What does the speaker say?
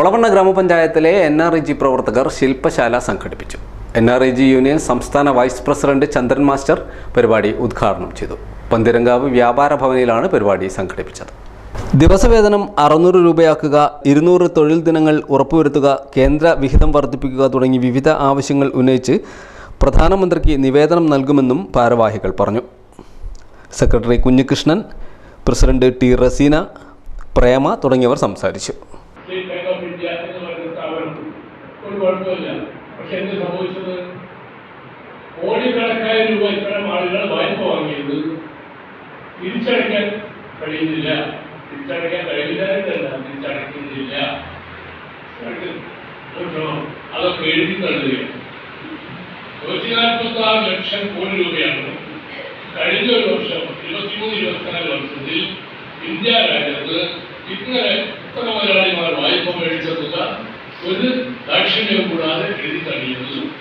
ഒളവണ്ണ ഗ്രാമപഞ്ചായത്തിലെ N R E G പ്രവർത്തകർ ശില്പശാല സംഘടിപ്പിച്ചു. N R E G union സംസ്ഥാന വൈസ് പ്രസിഡന്റ് ചന്ദ്രൻ മാസ്റ്റർ പരിപാടി ഉദ്ഘാടനം ചെയ്തു. പന്തിരങ്കാവ് വ്യാപാര ഭവനിലാണ് പരിപാടി സംഘടിപ്പിച്ചത്. ദിവസവേതനം അറുന്നൂറ് രൂപയാക്കുക ഇരുന്നൂറ് തൊഴിൽ ദിനങ്ങൾ ഉറപ്പുവരുത്തുക കേന്ദ്ര വിഹിതം വർദ്ധിപ്പിക്കുക തുടങ്ങി വിവിധ ആവശ്യങ്ങൾ ഉന്നയിച്ച് പ്രധാനമന്ത്രിക്ക് നിവേദനം നൽകുമെന്നും ഭാരവാഹികൾ പറഞ്ഞു. Secretary Kunhikrishnan president T Raseena Prema തുടങ്ങിയവർ സംസാരിച്ചു. എന്ന് പറയുന്ന സ്ഥാപനം ഒരു കുഴപ്പമില്ല. പക്ഷെ എന്ത് സംഭവിച്ചത്? കോടിക്കണക്കായ രൂപ ഇത്തരം ആളുകൾ വായ്പ വാങ്ങിയത് തിരിച്ചടയ്ക്കാൻ കഴിയുന്നില്ല. തിരിച്ചടയ്ക്കാൻ കഴിയില്ലായിട്ടല്ല തിരിച്ചടയ്ക്കുന്നില്ല. കേട്ടോ? അതൊക്കെ എഴുതി തള്ളുകയാണ്. നൂറ്റി ലക്ഷം കോടി രൂപയാണ്. കഴിഞ്ഞ ഒരു വർഷം ഇരുപത്തിമൂന്ന് ഇരുപത്തിനാല് വർഷത്തിൽ ഇന്ത്യ രാജ്യത്ത് ഇങ്ങനെ ഇത്ര മലയാളിമാർ വായ്പ മേടിച്ച തുക ഒരു ദാക്ഷിണ്യവും കൂടാതെ എഴുതി തള്ളിയത്